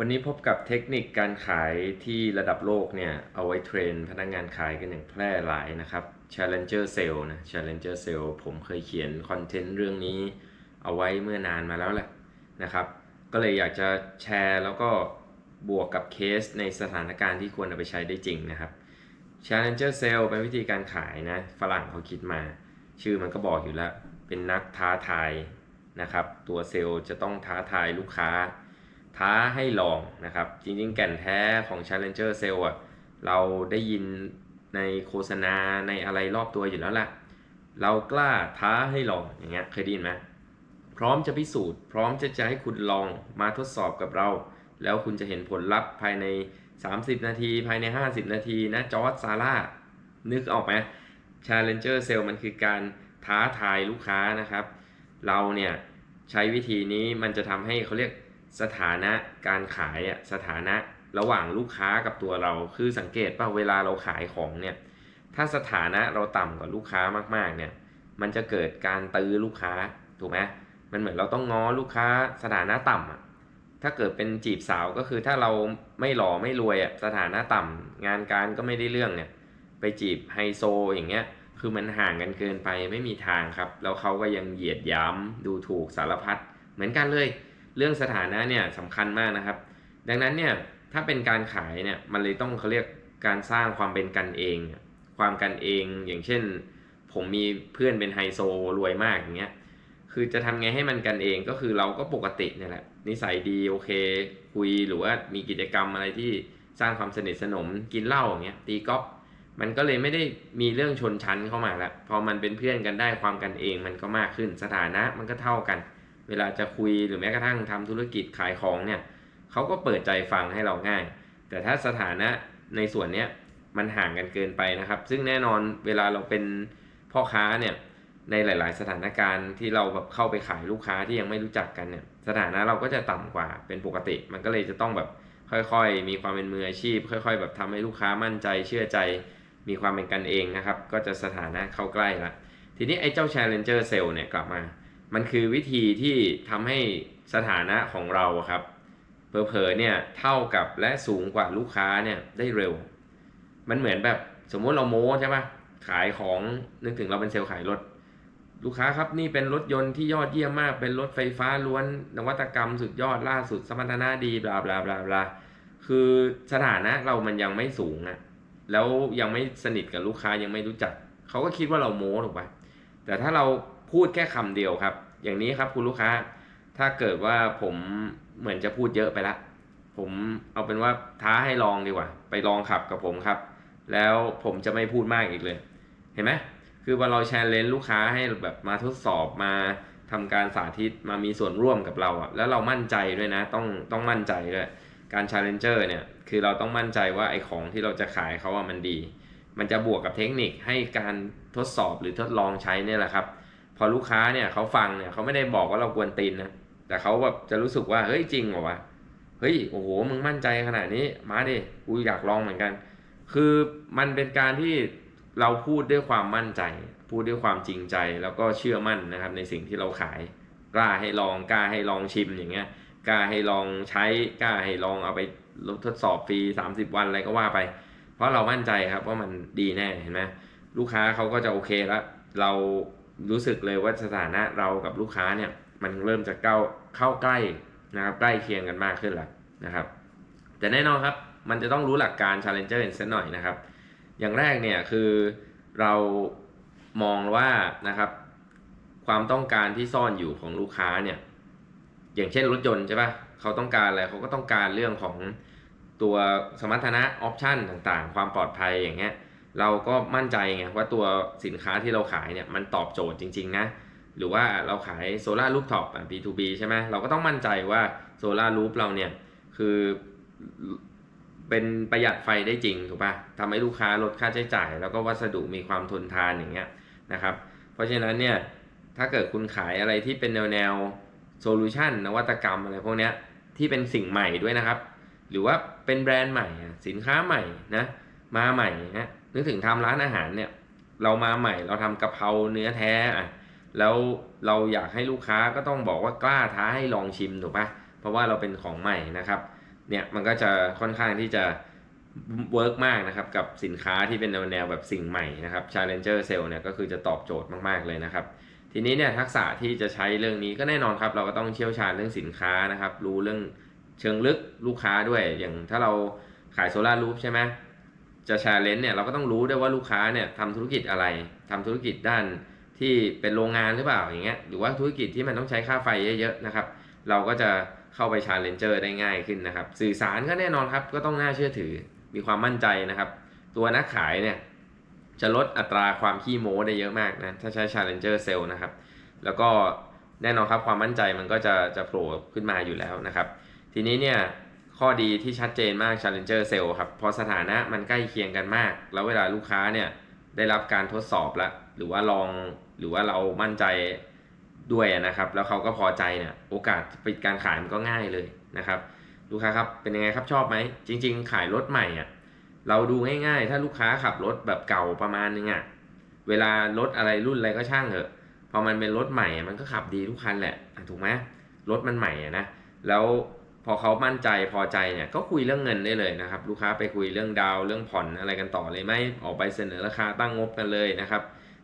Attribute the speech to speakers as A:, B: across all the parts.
A: วันนี้พบกับเทคนิคการขายที่ระดับโลกเนี่ย เอาไว้เทรนพนักงานขายกันอย่างแพร่หลายนะครับ Challenger Sale นะ Challenger Sale ผมเคยเขียนคอนเทนต์เรื่องนี้เอาไว้เมื่อนานมาแล้วแหละนะครับ ก็เลยอยากจะแชร์แล้วก็บวกกับเคสในสถานการณ์ที่ควรเอาไปใช้ได้จริงนะครับ Challenger Sale เป็นวิธีการขายนะ ฝรั่งเขาคิดมา ชื่อมันก็บอกอยู่แล้ว เป็นนักท้าทายนะครับ ตัวเซลล์จะต้องท้าทายลูกค้า ท้าให้ลองนะครับ จริงๆ แก่นแท้ของ Challenger Sale อะเราได้ยินในโฆษณาในอะไรรอบตัวอยู่แล้วแหละเรากล้าท้าให้ลองอย่างเงี้ยเคยได้ยินไหมพร้อมจะพิสูจน์ พร้อมจะจะให้คุณลองมาทดสอบกับเรา แล้วคุณจะเห็นผลลัพธ์ภายใน 30 นาที ภายใน 50 นาทีนะจอร์ดซาร่านึกออกไหม Challenger Sale มันคือการท้าทายลูกค้านะครับ เราเนี่ยใช้วิธีนี้มันจะทำให้เขาเรียก สถานะการขายอะสถานะระหว่างลูกค้ากับตัวเรา คือสังเกตป่ะเวลาเราขายของเนี่ยถ้าสถานะเราต่ำกว่าลูกค้ามากๆเนี่ยมันจะเกิดการตื้อลูกค้าถูกไหมมันเหมือนเราต้องง้อลูกค้าสถานะต่ำอะถ้าเกิดเป็นจีบสาวก็คือถ้าเราไม่หล่อไม่รวยอะสถานะต่ำงานการก็ไม่ได้เรื่องเนี่ยไปจีบไฮโซอย่างเงี้ยคือมันห่างกันเกินไปไม่มีทางครับ แล้วเขาก็ยังเหยียดยามดูถูกสารพัดเหมือนกันเลย เรื่องสถานะเนี่ยสำคัญมากนะครับ ดังนั้นเนี่ยถ้าเป็นการขายเนี่ยมันเลยต้องเขาเรียกการสร้างความเป็นกันเอง ความกันเองอย่างเช่น ผมมีเพื่อนเป็นไฮโซรวยมากอย่างเงี้ยคือจะทำไงให้มันกันเองก็คือเราก็ปกติเนี่ยแหละนิสัยดีโอเคคุยหรือว่ามีกิจกรรมอะไรที่สร้างความสนิทสนมกินเหล้าอย่างเงี้ยตีกอล์ฟมันก็เลยไม่ได้มีเรื่องชนชั้นเข้ามาล้วพอมันเป็นเพื่อนกันได้ความกันเองมันก็มากขึ้นสถานะมันก็เท่ากัน เวลาจะคุยหรือแม้กระทั่งทำธุรกิจขายของเนี่ยเขาก็เปิดใจฟังให้เราง่าย แต่ถ้าสถานะในส่วนเนี้ยมันห่างกันเกินไปนะครับ ซึ่งแน่นอนเวลาเราเป็นพ่อค้าเนี่ยในหลาย ๆ สถานการณ์ที่เราแบบเข้าไปขายลูกค้าที่ยังไม่รู้จักกันเนี่ยสถานะเราก็จะต่ำกว่าเป็นปกติ มันก็เลยจะต้องแบบค่อย ๆ มีความเป็นมืออาชีพ ค่อย ๆ แบบทำให้ลูกค้ามั่นใจเชื่อใจ มีความเป็นกันเองนะครับ ก็จะสถานะเข้าใกล้ละทีนี้ไอ้เจ้า Challenger Sale เนี่ยกลับมา มันคือวิธีที่ทำให้สถานะของเราครับเผลอๆเนี่ยเท่ากับและสูงกว่าลูกค้าเนี่ยได้เร็ว มันเหมือนแบบสมมุติเราโม้ใช่ปะขายของนึกถึงเราเป็นเซลล์ขายรถ ลูกค้าครับนี่เป็นรถยนต์ที่ยอดเยี่ยมมาก เป็นรถไฟฟ้าล้วนนวัตกรรมสุดยอดล่าสุดสมรรถนะดีบลาบลาบลาบลาคือสถานะเรามันยังไม่สูงอะแล้วยังไม่สนิทกับลูกค้ายังไม่รู้จัก เขาก็คิดว่าเราโม้ถูกปะแต่ถ้าเรา พูดแค่คำเดียวครับ อย่างนี้ครับคุณลูกค้า ถ้าเกิดว่าผมเหมือนจะพูดเยอะไปละ ผมเอาเป็นว่าท้าให้ลองดีกว่า ไปลองขับกับผมครับ แล้วผมจะไม่พูดมากอีกเลย เห็นไหมคือว่าเราแชร์เลนลูกค้าให้แบบมาทดสอบมาทำการสาธิตมามีส่วนร่วมกับเราอะแล้วเรามั่นใจด้วยนะ ต้องต้องมั่นใจด้วย การ Challenger เนี่ย คือเราต้องมั่นใจว่าไอ้ของที่เราจะขายเขาอะมันดี มันจะบวกกับเทคนิคให้การทดสอบหรือทดลองใช้เนี่ยแหละครับ พอลูกค้าเนี่ยเขาฟังเนี่ยเขาไม่ได้บอกว่าเรากวนตีนนะแต่เขาแบบจะรู้สึกว่าเฮ้ยจริงเหรอวะเฮ้ยโอ้โหมึงมั่นใจขนาดนี้มาดิกูอยากลองเหมือนกัน คือมันเป็นการที่เราพูดด้วยความมั่นใจ พูดด้วยความจริงใจแล้วก็เชื่อมั่นนะครับ ในสิ่งที่เราขายกล้าให้ลองกล้าให้ลองชิมอย่างเงี้ยกล้าให้ลองใช้กล้าให้ลองเอาไปทดสอบฟรี 30 วันอะไรก็ว่าไป เพราะเรามั่นใจครับว่ามันดีแน่เห็นไหมลูกค้าเขาก็จะโอเคแล้วเรา รู้สึกเลยว่าสถานะเรากับลูกค้าเนี่ยมันเริ่มจะเข้าเข้าใกล้นะครับใกล้เคียงกันมากขึ้นแล้วนะครับ แต่แน่นอนครับมันจะต้องรู้หลักการ Challenger สักหน่อยนะครับ อย่างแรกเนี่ยคือเรามองว่านะครับความต้องการที่ซ่อนอยู่ของลูกค้าเนี่ยอย่างเช่นรถยนต์ใช่ปะ่ะเขาต้องการอะไรเขาก็ต้องการเรื่องของตัวสมรรถนะออปชันต่างๆ ความปลอดภัยอย่างเงี้ย เราก็มั่นใจไงว่าตัวสินค้าที่เราขายเนี่ยมันตอบโจทย์จริง ๆ นะ หรือว่าเราขายโซลาร์รูฟท็อป B2B ใช่ไหมเราก็ต้องมั่นใจว่าโซลาร์รูฟเราเนี่ยคือเป็นประหยัดไฟได้จริงถูกปะ่ะทำให้ลูกค้าลดค่าใช้จ่าย แล้วก็วัสดุมีความทนทานอย่างเงี้ยนะครับ เพราะฉะนั้นเนี่ยถ้าเกิดคุณขายอะไรที่เป็นแนวแนวโซลูชันนวัตกรรมอะไรพวกเนี้ยที่เป็นสิ่งใหม่ด้วยนะครับ หรือว่าเป็นแบรนด์ใหม่สินค้าใหม่นะมาใหม่นะ นึกถึงทำร้านอาหารเนี่ย เรามาใหม่เราทำกะเพราเนื้อแท้อะแล้วเราอยากให้ลูกค้าก็ต้องบอกว่ากล้าท้าให้ลองชิมถูกปะเพราะว่าเราเป็นของใหม่นะครับเนี่ยมันก็จะค่อนข้างที่จะเวิร์กมากนะครับกับสินค้าที่เป็นแนวแนวแบบสิ่งใหม่นะครับ Challenger Sale เนี่ยก็คือจะตอบโจทย์มากๆเลยนะครับ ทีนี้เนี่ยทักษะที่จะใช้เรื่องนี้ก็แน่นอนครับ เราก็ต้องเชี่ยวชาญเรื่องสินค้านะครับ รู้เรื่องเชิงลึกลูกค้าด้วย อย่างถ้าเราขายโซลารูฟใช่ไหม จะแชาเลนเนี่ยเราก็ต้องรู้ด้วยว่าลูกค้าเนี่ยทำธุรกิจอะไรทำธุรกิจด้านที่เป็นโรงงานหรือเปล่าอย่างเงี้ยหรือว่าธุรกิจที่มันต้องใช้ค่าไฟเยอะๆนะครับ เราก็จะเข้าไปชาเลนเจอร์ได้ง่ายขึ้นนะครับ สื่อสารก็แน่นอนครับ ก็ต้องน่าเชื่อถือมีความมั่นใจนะครับ ตัวนักขายเนี่ยจะลดอัตราความขี้โม้ได้เยอะมากนะถ้าใช้ Challenger Sale นะครับ แล้วก็แน่นอนครับความมั่นใจมันก็จะจะโผล่ขึ้นมาอยู่แล้วนะครับ ทีนี้เนี่ย ข้อดีที่ชัดเจนมาก Challenger Sale ครับเพอสถานะมันใกล้เคียงกันมาก แล้วเวลาลูกค้าเนี่ยได้รับการทดสอบแล้วหรือว่าลองหรือว่าเรามั่นใจด้วยนะครับ แล้วเขาก็พอใจเนี่ยโอกาสปิดการขายมันก็ง่ายเลยนะครับ ลูกค้าครับเป็นยังไงครับชอบไหมจริง ๆ ขายรถใหม่อะเราดูง่ายๆ ถ้าลูกค้าขับรถแบบเก่าประมาณนึงอะเวลารถอะไรรุ่นอะไรก็ช่างเถอะพอมันเป็นรถใหม่อะมันก็ขับดีทุกคันแหละอะถูกไหมรถมันใหม่อะนะแล้ว พอเขามั่นใจพอใจเนี่ยก็คุยเรื่องเงินได้เลยนะครับ ลูกค้าไปคุยเรื่องดาวเรื่องผ่อนอะไรกันต่อเลยไหมออกไปเสนอราคาตั้งงบกันเลยนะครับ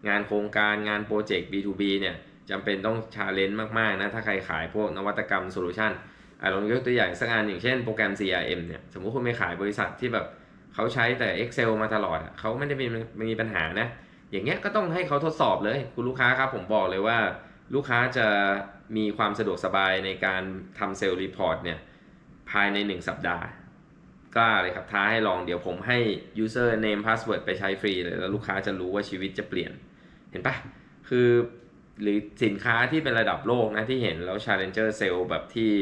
A: งานโครงการงานโปรเจกต์ B2B เนี่ยจำเป็นต้องชาเลนจ์มากๆนะถ้าใครขายพวกนวัตกรรมโซลูชันอะลองยกตัวอย่างสักอันอย่างเช่นโปรแกรม CRM เนี่ยสมมุติคุณไปขายบริษัทที่แบบเขาใช้แต่ Excel มาตลอดเขาไม่ได้มีมีปัญหานะอย่างเงี้ยก็ต้องให้เขาทดสอบเลย คุณลูกค้าครับผมบอกเลยว่า ลูกค้าจะมีความสะดวกสบายในการทำเซลล์รีพอร์ตเนี่ย ภายใน 1 สัปดาห์ กล้าเลยครับท้าให้ลองเดี๋ยวผมให้ user name password ไปใช้ฟรีเลย แล้วลูกค้าจะรู้ว่าชีวิตจะเปลี่ยน เห็นปะคือหรือสินค้าที่เป็นระดับโลกนะที่เห็นแล้ว Challenger Sale แบบที่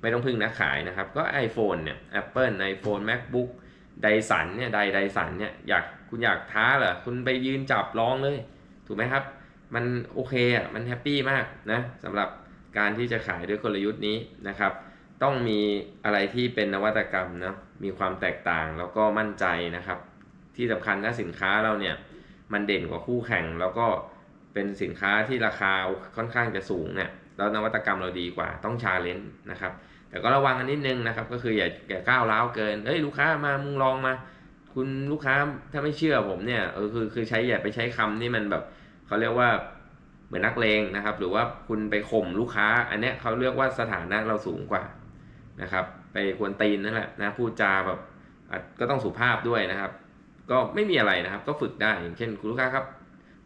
A: ไม่ต้องพึ่งนักขายนะครับ ก็ iPhone เนี่ย Apple iPhone MacBook ไดสันเนี่ยไดไดสันเนี่ยอยากคุณอยากท้าเหรอคุณไปยืนจับร้องเลย ถูกไหมครับ มันโอเคอะมันแฮปปี้มากนะสำหรับการที่จะขายด้วยกลยุทธ์นี้นะครับ ต้องมีอะไรที่เป็นนวัตกรรมนะมีความแตกต่างแล้วก็มั่นใจนะครับ ที่สำคัญถ้าสินค้าเราเนี่ยมันเด่นกว่าคู่แข่ง แล้วก็เป็นสินค้าที่ราคาค่อนข้างจะสูงเนี่ยแล้วนวัตกรรมเราดีกว่าต้องชาเลนจ์นะครับ แต่ก็ระวังกันนิดนึงนะครับ ก็คืออย่าอย่าก้าวร้าวเกินเอ้ยลูกค้ามามึงลองมา คุณลูกค้าถ้าไม่เชื่อผมเนี่ยเออคือคือใช้อย่าไปใช้คำที่มันแบบเขาเรียกว่าเหมือนนักเลงนะครับ หรือว่าคุณไปข่มลูกค้า อันเนี้ยเขาเรียกว่าสถานะเราสูงกว่า นะครับ ไปควนตีนนั่นแหละนะพูดจาแบบก็ต้องสุภาพด้วยนะครับ ก็ไม่มีอะไรนะครับ ก็ฝึกได้อย่างเช่นคุณลูกค้าครับ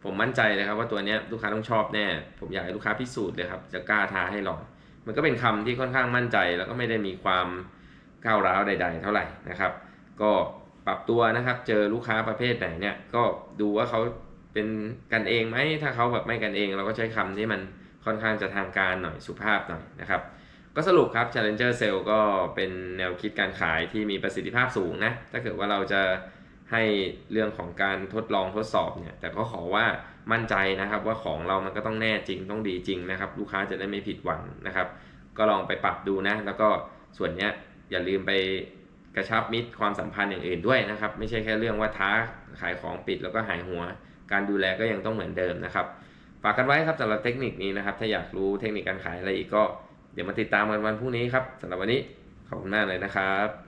A: ผมมั่นใจเลยครับว่าตัวนี้ลูกค้าต้องชอบแน่ ผมอยากให้ลูกค้าพิสูจน์เลยครับ จะกล้าท้าให้ลอง มันก็เป็นคำที่ค่อนข้างมั่นใจ แล้วก็ไม่ได้มีความก้าวร้าวใด ๆ เท่าไหร่นะครับ ก็ปรับตัวนะครับ เจอลูกค้าประเภทไหนเนี่ย ก็ดูว่าเขาเป็นกันเองไหมถ้าเขาแบบไม่กันเอง เราก็ใช้คำที่มันค่อนข้างจะทางการหน่อยสุภาพหน่อยนะครับ ก็สรุปครับ Challenger Sale ก็เป็นแนวคิดการขายที่มีประสิทธิภาพสูงนะ ถ้าเกิดว่าเราจะให้เรื่องของการทดลองทดสอบเนี่ย แต่ก็ขอว่ามั่นใจนะครับ ว่าของเรามันก็ต้องแน่จริงต้องดีจริงนะครับ ลูกค้าจะได้ไม่ผิดหวังนะครับ ก็ลองไปปรับดูนะ แล้วก็ส่วนเนี้ยอย่าลืมไปกระชับมิตรความสัมพันธ์อย่างอื่นด้วยนะครับ ไม่ใช่แค่เรื่องว่าท้าขายของปิดแล้วก็หายหัว การดูแลก็ยังต้องเหมือนเดิมนะครับฝากกันไว้ครับสำหรับเทคนิคนี้นะครับ ถ้าอยากรู้เทคนิคการขายอะไรอีกก็ เดี๋ยวมาติดตามกันวันพรุ่งนี้ครับสำหรับวันนี้ขอบคุณมากเลยนะครับ